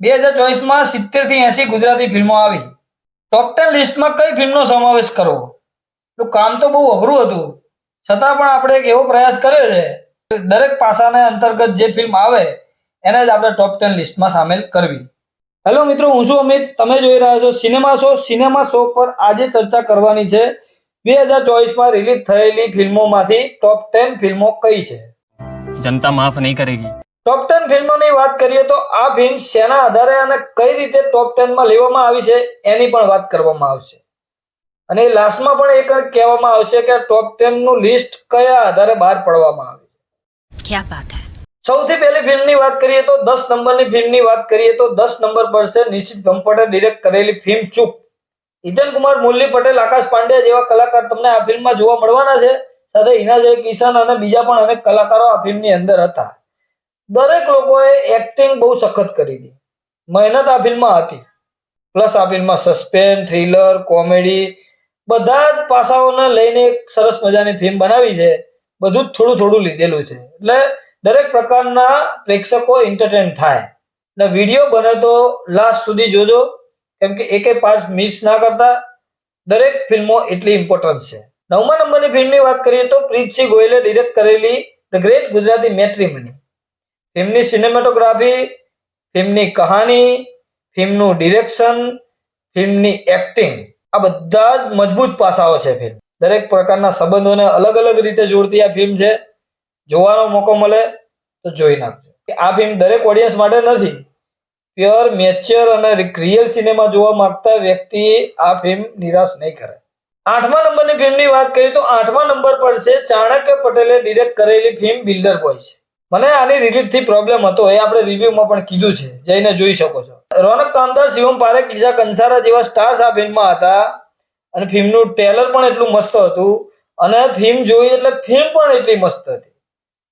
બે હજાર ચોવીસમાં સિત્તેરથી એંસી ગુજરાતી ફિલ્મો આવી. ટોપ ટેન લિસ્ટમાં કઈ ફિલ્મનો સમાવેશ કરવો? તો કામ તો બહુ અઘરું હતું. છતાં પણ આપણે એક એવો પ્રયાસ કર્યો છે દરેક પાસાને અંતર્ગત જે ફિલ્મ આવે, એને જ આપણે ટોપ ટેન લિસ્ટમાં સામેલ કરવી. હેલો મિત્રો, હું છું અમિત. તમે જોઈ રહ્યા છો સિનેમા શો. સિનેમા શો પર આજે ચર્ચા કરવાની છે બે હજાર ચોવીસમાં રિલીઝ થયેલી ફિલ્મોમાંથી ટોપ ટેન ફિલ્મો કઈ છે? જનતા માફ નહીં કરેગી. ટોપ ટેન ફિલ્મોની વાત કરીએ તો આ ફિલ્મ શેના આધારે અને કઈ રીતે ટોપ ટેનમાં લેવામાં આવી છે એની પણ વાત કરવામાં આવશે. અને લાસ્ટમાં પણ એક કહેવામાં આવશે કે ટોપ ટેનનું લિસ્ટ કયા આધારે બહાર પડવામાં આવી ક્યા વાત હે? સૌથી પહેલી ફિલ્મની વાત કરીએ તો દસ નંબરની ફિલ્મની વાત કરીએ તો દસ નંબર પર છે નિશિત ગમ્પટે ડિરેક્ટ કરેલી ફિલ્મ ચૂપ. હિતેન કુમાર મુરલી પટેલ આકાશ પાંડ્યા જેવા કલાકાર તમને આ ફિલ્મમાં જોવા મળવાના છે. સાથે હિના જય કિશન અને બીજા પણ અનેક કલાકારો આ ફિલ્મની અંદર હતા. દરેક લોકોએ એક્ટિંગ બહુ સખત કરી હતી મહેનત આ ફિલ્મમાં હતી. પ્લસ આ ફિલ્મમાં સસ્પેન્સ થ્રિલર કોમેડી બધા જ પાસાઓને લઈને એક સરસ મજાની ફિલ્મ બનાવી છે. બધું જ થોડું થોડું લીધેલું છે. એટલે દરેક પ્રકારના પ્રેક્ષકો એન્ટરટેન થાય. ને વીડિયો બને તો લાસ્ટ સુધી જોજો. કેમ કે એકે પાર્ટ મિસ ના કરતા. દરેક ફિલ્મો એટલી ઇમ્પોર્ટન્ટ છે. નવમા નંબરની ફિલ્મની વાત કરીએ તો પ્રીતસિંહ ગોયલે ડિરેક્ટ કરેલી ધ ગ્રેટ ગુજરાતી મેટ્રીમની ફિલ્મની સિનેમેટોગ્રાફી ફિલ્મની કહાની, ફિલ્મનું ડિરેક્શન ફિલ્મની એક્ટિંગ આ બધા જ મજબૂત પાસાઓ છે ફિલ્મ. દરેક પ્રકારના સંબંધોને અલગ અલગ રીતે જોડતી આ ફિલ્મ છે. જોવાનો મોકો મળે તો જોઈ નાખજો. આ ફિલ્મ દરેક ઓડિયન્સ માટે નથી. પ્યોર મેચ્યોર અને રિયલ સિનેમા જોવા માંગતા વ્યક્તિ આ ફિલ્મ નિરાશ નહીં કરે. આઠમા નંબરની ફિલ્મની વાત કરીએ તો આઠમા નંબર પર છે ચાણક્ય પટેલે ડિરેક્ટ કરેલી ફિલ્મ બિલ્ડર બોય છે. મને આની રિલીઝથી પ્રોબ્લેમ હતો, એ આપણે રિવ્યુમાં પણ કીધું છે. જઈને જોઈ શકો છો. રોનક કામદાર શિવમ પારેખ ઈશા કંસારા જેવા સ્ટાર્સ આ ફિલ્મમાં હતા. અને ફિલ્મનું ટ્રેલર પણ એટલું મસ્ત હતું. અને ફિલ્મ જોઈ એટલે ફિલ્મ પણ એટલી મસ્ત હતી.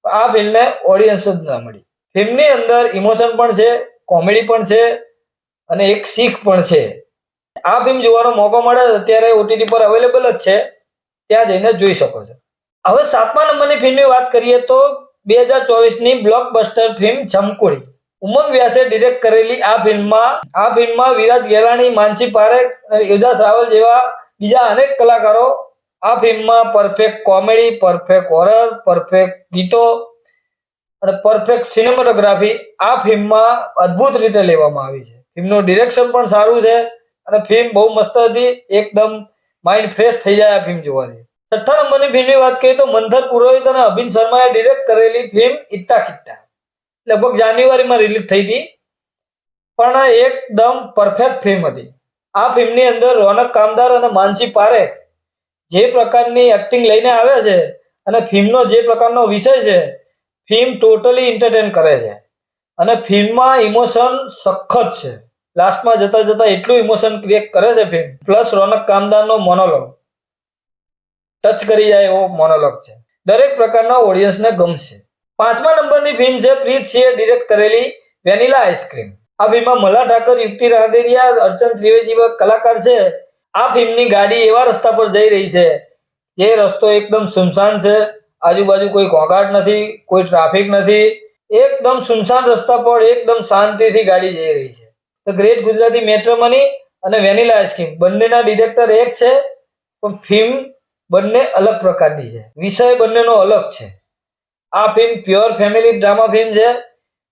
આ ફિલ્મને ઓડિયન્સ જ ના મળી. ફિલ્મની અંદર ઇમોશન પણ છે કોમેડી પણ છે, અને એક શીખ પણ છે. આ ફિલ્મ જોવાનો મોકો મળે અત્યારે ઓટીટી પર અવેલેબલ જ છે. ત્યાં જઈને જોઈ શકો છો. હવે સાતમા નંબરની ફિલ્મની વાત કરીએ તો બે હજાર ચોવીસની બ્લોકબસ્ટર ફિલ્મ જમકુડી ઉમંગ વ્યાસે ડિરેક્ટ કરેલી આ ફિલ્મમાં આ ફિલ્મમાં વિરાટ ગેલાણી, માનસી પારેખ યુવદાસ રાવલ જેવા બીજા અનેક કલાકારો આ ફિલ્મમાં perfect comedy perfect horror perfect ગીતો અને પરફેક્ટ સિનેમેટોગ્રાફી આ ફિલ્મમાં અદ્ભુત રીતે લેવામાં આવી છે. ફિલ્મનું ડિરેક્શન પણ સારું છે અને ફિલ્મ બહુ મસ્ત હતી, એકદમ માઇન્ડ ફ્રેશ થઈ જાય આ ફિલ્મ જોવાથી. છઠ્ઠા નંબરની ફિલ્મની વાત કરીએ તો મંથર પુરોહિત અને અભિન શર્માએ ડિરેક્ટ કરેલી ફિલ્મ ઇટ્ટા કિટ્ટા લગભગ જાન્યુઆરીમાં રિલીઝ થઈ હતી. પણ એકદમ પરફેક્ટ ફિલ્મ હતી. આ ફિલ્મની અંદર રોનક કામદાર અને માનસી પારેખ જે પ્રકારની એક્ટિંગ લઈને આવે છે અને ફિલ્મનો જે પ્રકારનો વિષય છે ફિલ્મ ટોટલી એન્ટરટેન કરે છે. અને ફિલ્મમાં ઇમોશન સખત છે. લાસ્ટમાં જતા જતા એટલું ઇમોશન ક્રિએટ કરે છે ફિલ્મ પ્લસ રોનક કામદારનો મોનોલોગ ટચ કરી જાય એવો મોનોલોગ છે. દરેક પ્રકારના ઓડિયન્સને ગમશે. પાંચમા નંબરની ફિલ્મ છે, પ્રીત સિંહે ડિરેક્ટ કરેલી વેનીલા આઈસ્ક્રીમ આ ફિલ્મમાં મલા ઠાકર, યુક્તિ રાંદેરિયા અર્ચન ત્રિવેદી કલાકાર છે. આ ફિલ્મની ગાડી એવા રસ્તા પર જઈ રહી છે, જે રસ્તો એકદમ સુનસાન છે. આજુબાજુ કોઈ ઘોંઘાટ નથી, કોઈ ટ્રાફિક નથી. એકદમ સુનસાન રસ્તા પર એકદમ શાંતિથી ગાડી જઈ રહી છે. તો ગ્રેટ ગુજરાતી મેટ્રોમની અને વેનીલા આઈસ્ક્રીમ બંનેના ડિરેક્ટર એક છે, પણ ફિલ્મ બંને અલગ પ્રકારની છે. વિષય બંનેનો અલગ છે. આ film pure family drama film છે.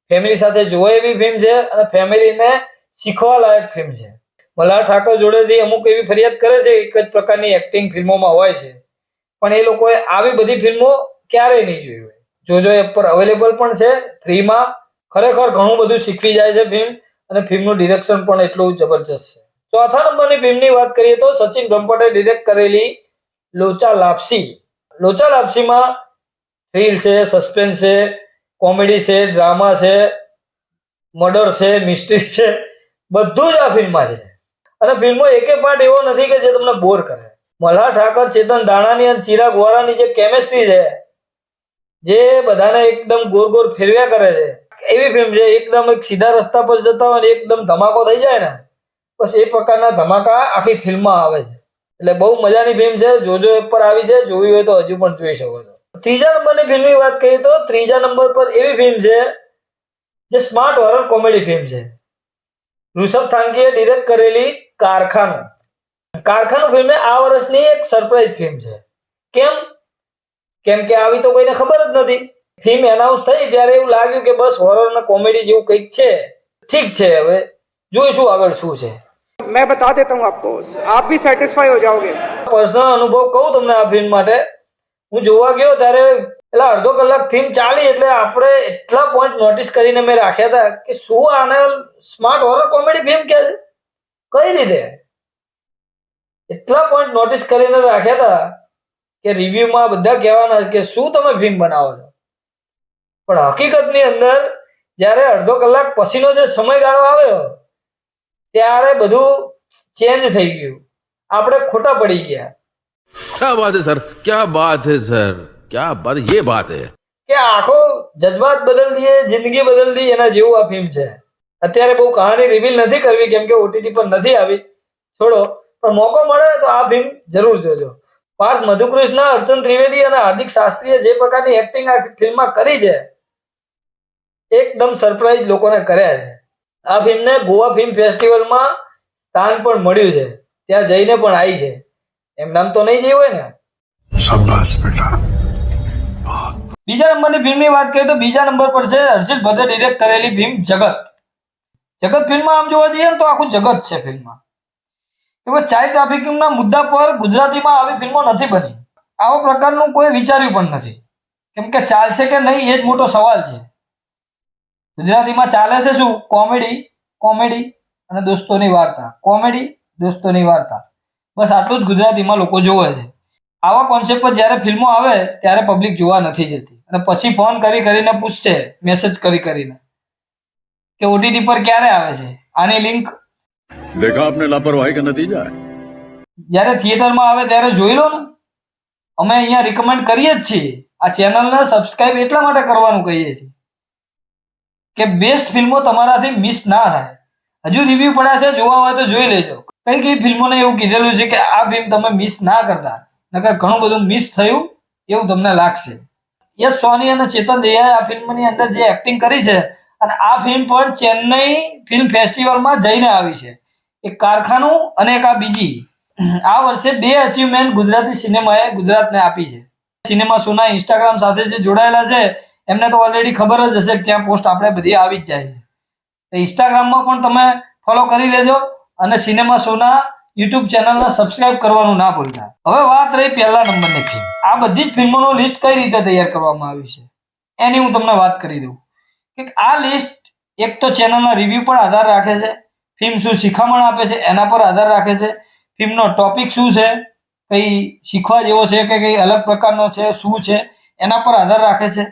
ફેમિલી સાથે જોવા એવી ફિલ્મ છે અને ફેમિલીને શીખવા લાયક ફિલ્મ છે. મલ્હાર ઠાકોર જોડેથી અમુક એવી ફરિયાદ કરે છે, એક જ પ્રકારની એક્ટિંગ ફિલ્મોમાં હોય છે. પણ એ લોકોએ આવી બધી ફિલ્મો ક્યારેય નહીં જોઈ હોય. જોજો એપ પર અવેલેબલ પણ છે. ફ્રીમાં ખરેખર ઘણું બધું શીખવી જાય છે ફિલ્મ અને ફિલ્મનું ડિરેક્શન પણ એટલું જબરજસ્ત છે. ચોથા નંબરની ફિલ્મની વાત કરીએ તો સચિન ગંપટે ડિરેક્ટ કરેલી લોચા લાપસી લોચા લાપસીમાં થ્રિલ છે, સસ્પેન્સ છે, કોમેડી છે, ડ્રામા છે, મર્ડર છે, મિસ્ટ્રી છે, બધું જ આ ફિલ્મમાં છે. અને ફિલ્મો એકે પાર્ટ એવો નથી કે જે તમને બોર કરે. મલ્હાર ઠાકર, ચેતન દાણાની અને ચિરાગ વોરાની જે કેમેસ્ટ્રી છે, જે બધાને એકદમ ગોર ગોર ફેરવ્યા કરે છે. એવી ફિલ્મ છે, એકદમ એક સીધા રસ્તા પર જતા હોય એકદમ ધમાકો થઈ જાય ને, બસ એ પ્રકારના ધમાકા આખી ફિલ્મમાં આવે છે. એટલે બહુ મજાની ફિલ્મ છે. જોજો એપ પર આવી છે. જોવી હોય તો હજુ પણ જોઈ શકો છો. ત્રીજા નંબરની ફિલ્મની વાત કરીએ તો ત્રીજા નંબર પર એવી ફિલ્મ છે જે સ્માર્ટ હોરર કોમેડી ફિલ્મ છે. ઋષભ થાંકીએ ડિરેક્ટ કરેલી કારખાનું. કારખાનું ફિલ્મ આ વર્ષની એક સરપ્રાઈઝ ફિલ્મ છે. કેમ? કેમ કે આવી તો કોઈને ખબર જ નથી. ફિલ્મ એનાઉન્સ થઈ ત્યારે એવું લાગ્યું કે બસ હોરર કોમેડી જેવું કંઈક છે. ઠીક છે હવે. જોઈશું આગળ શું છે. मैं बता देता हूँ आपको आप भी सेटिस्फाई हो जाओगे પર્સનલ અનુભવ કહું તમને આ ફિલ્મ માટે હું જોવા ગયો ત્યારે પેલા અડધો કલાક ફિલ્મ ચાલી એટલે આપણે એટલા પોઈન્ટ નોટિસ કરીને મેં રાખ્યા હતા કે શું આને સ્માર્ટ હોરર કોમેડી ફિલ્મ કે છે કઈ રીતે એટલા પોઈન્ટ નોટિસ કરીને રાખ્યા હતા કે રિવ્યુમાં બધા કહેવાના કે શું તમે ફિલ્મ બનાવો છો પણ હકીકતની અંદર જ્યારે અડધો કલાક પછીનો જે સમયગાળો આવ્યો ત્યારે બધું ચેન્જ થઈ ગયું. આપણે ખોટા પડી ગયા. ક્યાં વાત હે સર? ક્યાં વાત હે સર? ક્યાં વાત યે વાત હે. કે આખો જજ્બાત બદલ દીએ જિંદગી બદલ દી એના જેવું આ ફિલ્મ છે. અત્યારે બહુ કહાની રિવીલ નથી કરવી કેમ કે ઓટીટી પર નથી આવી. છોડો. પણ મોકો મળે તો આ ફિલ્મ જરૂર જોજો. પાર્થ મધુકૃષ્ણ અર્જુન ત્રિવેદી અને હાર્દિક શાસ્ત્રીએ જે પ્રકારની એક્ટિંગ આ ફિલ્મમાં કરી છે એકદમ સરપ્રાઈઝ લોકોને કર્યા છે. આ ફિલ્મને ગોવા ફિલ્મ ફેસ્ટિવલમાં સ્થાન પણ મળ્યું છે. ત્યાં જઈને પણ આવી છે. એમ નામ તો નહીં જઈ હોય ને? બીજા નંબરની ફિલ્મની વાત કરીએ તો બીજા નંબર પર છે હર્ષિત ભટ્ટે ડિરેક્ટ કરેલી ફિલ્મ જગત. જગત ફિલ્મમાં આમ જોવા જઈએ ને તો આખું જગત છે ફિલ્મમાં. એમાં ચાઇલ્ડ ટ્રાફિકિંગના મુદ્દા પર ગુજરાતીમાં આવી ફિલ્મો નથી બની. આવા પ્રકારનું કોઈ વિચાર્યું પણ નથી. કેમ કે ચાલશે કે નહીં એ જ મોટો સવાલ છે. ગુજરાતીમાં ચાલે છે શું? કોમેડી કોમેડી અને દોસ્તોની વાર્તા. કોમેડી દોસ્તોની વાર્તા. બસ આટલું જ ગુજરાતીમાં લોકો જોવે છે. આવા કોન્સેપ્ટ પર જ્યારે ફિલ્મો આવે ત્યારે પબ્લિક જોવા નથી જતી. અને પછી ફોન કરી કરીને પૂછશે મેસેજ કરી કરીને કે ઓટીટી પર ક્યારે આવે છે? આની લિંક દેખા આપને લાપરવાહી કે નતીજા જ્યારે થિયેટરમાં આવે ત્યારે જોઈ લો ને. અમે અહીંયા રિકમેન્ડ કરીએ જ છીએ. આ ચેનલને સબસ્ક્રાઇબ એટલા માટે કરવાનું કહીએ છીએ. કે બેસ્ટ ફિલ્મો તમારાથી મિસ ના થાય. હજુ રિવ્યુ પડ્યા છે, જોવા હોય તો જોઈ લેજો. કઈ કઈ ફિલ્મોને એવું કીધેલું છે કે આ ફિલ્મ તમે મિસ ના કરતા. નકર ઘણું બધું મિસ થયું એવું તમને લાગશે. યશ સોની અને ચેતન દેહાએ આ ફિલ્મની અંદર જે એક્ટિંગ કરી છે, અને આ ફિલ્મ પણ ચેન્નઈ ફિલ્મ ફેસ્ટિવલમાં જઈને આવી છે. એક કારખાનું અને એક આ બીજી. આ વર્ષે બે અચીવમેન્ટ ગુજરાતી સિનેમાએ ગુજરાતને આપી છે. સિનેમા સોના ઇન્સ્ટાગ્રામ સાથે જે જોડાયેલા છે એમને તો ઓલરેડી ખબર જ હશે કે ત્યાં પોસ્ટ આપણે બધી આવી જ જાય તો ઇન્સ્ટાગ્રામમાં પણ તમે ફોલો કરી લેજો અને સિનેમા શોના યુટ્યુબ ચેનલને સબસ્ક્રાઇબ કરવાનું ના ભૂલતા. હવે વાત રહી પહેલા નંબરની ફિલ્મ આ બધી જ ફિલ્મોનું લિસ્ટ કઈ રીતે તૈયાર કરવામાં આવી છે? એની હું તમને વાત કરી દઉં. કે આ લિસ્ટ એક તો ચેનલના રિવ્યૂ પર આધાર રાખે છે ફિલ્મ શું શિખામણ આપે છે, એના પર આધાર રાખે છે ફિલ્મનો ટોપિક શું છે, કઈ શીખવા જેવો છે કે કઈ અલગ પ્રકારનો છે, શું છે, એના પર આધાર રાખે છે.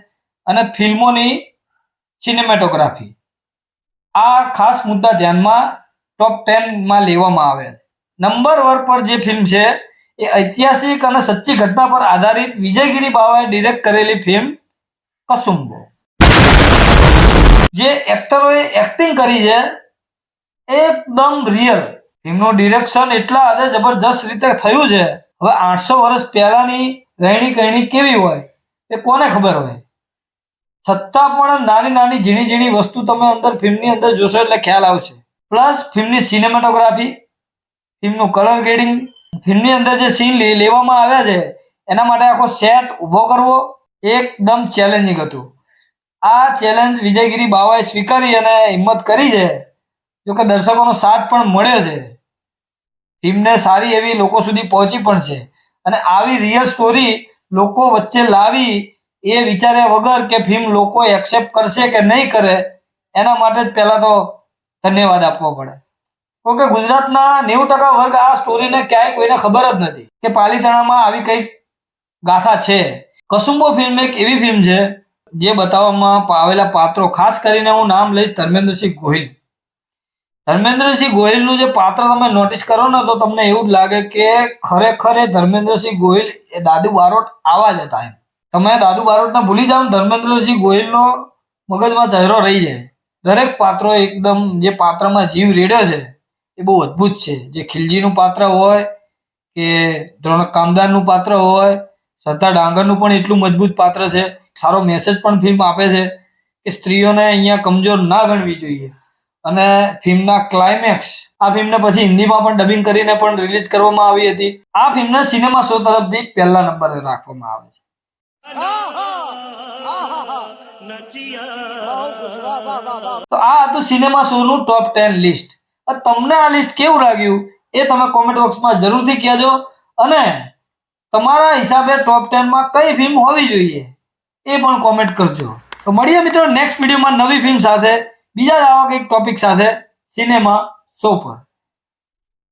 અને ફિલ્મોની સિનેમેટોગ્રાફી આ ખાસ મુદ્દા ધ્યાનમાં ટોપ ટેનમાં લેવામાં આવે નંબર વર પર જે ફિલ્મ છે, એ ઐતિહાસિક અને સચ્ચી ઘટના પર આધારિત વિજયગીરી બાવાએ ડિરેક્ટ કરેલી ફિલ્મ કસુંબો. જે એક્ટરોએ એક્ટિંગ કરી છે, એકદમ રિયલ ફિલ્મનું ડિરેક્શન એટલા હદે જબરજસ્ત રીતે થયું છે. હવે આઠસો વર્ષ પહેલાની રહેણી કહેણી કેવી હોય, એ કોને ખબર હોય? છતાં પણ નાની નાની ઝીણી ઝીણી વસ્તુ તમે અંદર ફિલ્મની અંદર જોશો એટલે ખ્યાલ આવશે. પ્લસ ફિલ્મની સિનેમેટોગ્રાફી ફિલ્મનું કલર ગ્રેડિંગ ફિલ્મની અંદર જે સીન લેવામાં આવ્યા છે, એના માટે આખો સેટ ઊભો કરવો એકદમ ચેલેન્જિંગ હતું. આ ચેલેન્જ વિજયગીરી બાવાએ સ્વીકારી અને હિંમત કરી છે. જો કે દર્શકોનો સાથ પણ મળ્યો છે. ફિલ્મને સારી એવી લોકો સુધી પહોંચી પણ છે. અને આવી રિયલ સ્ટોરી લોકો વચ્ચે લાવી એ વિચાર્યા વગર કે ફિલ્મ લોકો એક્સેપ્ટ કરશે કે નહીં કરે, એના માટે જ પહેલાં તો ધન્યવાદ આપવો પડે. કે ગુજરાતના નેવું ટકા વર્ગ આ સ્ટોરીને ક્યાંય કોઈને ખબર જ નથી કે પાલીતાણામાં આવી કંઈક ગાથા છે. કસુંબો ફિલ્મ એક એવી ફિલ્મ છે જે બતાવવામાં આવેલા પાત્રો, ખાસ કરીને હું નામ લઈશ ધર્મેન્દ્રસિંહ ગોહિલ. ધર્મેન્દ્રસિંહ ગોહિલનું જે પાત્ર તમે નોટિસ કરો ને તો તમને એવું જ લાગે કે ખરેખર એ ધર્મેન્દ્રસિંહ ગોહિલ એ દાદુ બારોટ આવા જ હતા એમ. તમે દાદુ બારોટને ભૂલી જાઓ ધર્મેન્દ્રસિંહ ગોહિલનો મગજમાં ચહેરો રહી જાય. દરેક પાત્રો એકદમ જે પાત્રમાં જીવ રેડ્યો છે, એ બહુ અદ્ભુત છે. જે ખિલજીનું પાત્ર હોય કે દ્રોણક કામદારનું પાત્ર હોય, સરદાર ડાંગરનું પણ એટલું મજબૂત પાત્ર છે. સારો મેસેજ પણ ફિલ્મ આપે છે કે સ્ત્રીઓને અહીંયા કમજોર ના ગણવી જોઈએ. અને ફિલ્મના ક્લાઇમેક્સ આ ફિલ્મને પછી હિન્દીમાં પણ ડબિંગ કરીને પણ રિલીઝ કરવામાં આવી હતી. આ ફિલ્મને સિનેમા શો તરફથી પહેલા નંબરે રાખવામાં આવે છે. તો આ હતું સિનેમા શો નું ટોપ ટેન લિસ્ટ તમને આ લિસ્ટ કેવું લાગ્યું એ તમે કોમેન્ટ બોક્સમાં જરૂરથી કહેજો. અને તમારા હિસાબે ટોપ ટેનમાં કઈ ફિલ્મ હોવી જોઈએ એ પણ કોમેન્ટ કરજો. તો મળીએ મિત્રો નેક્સ્ટ વિડીયોમાં નવી ફિલ્મ સાથે. બીજા આવા કંઈક ટોપિક સાથે સિનેમા શો પર.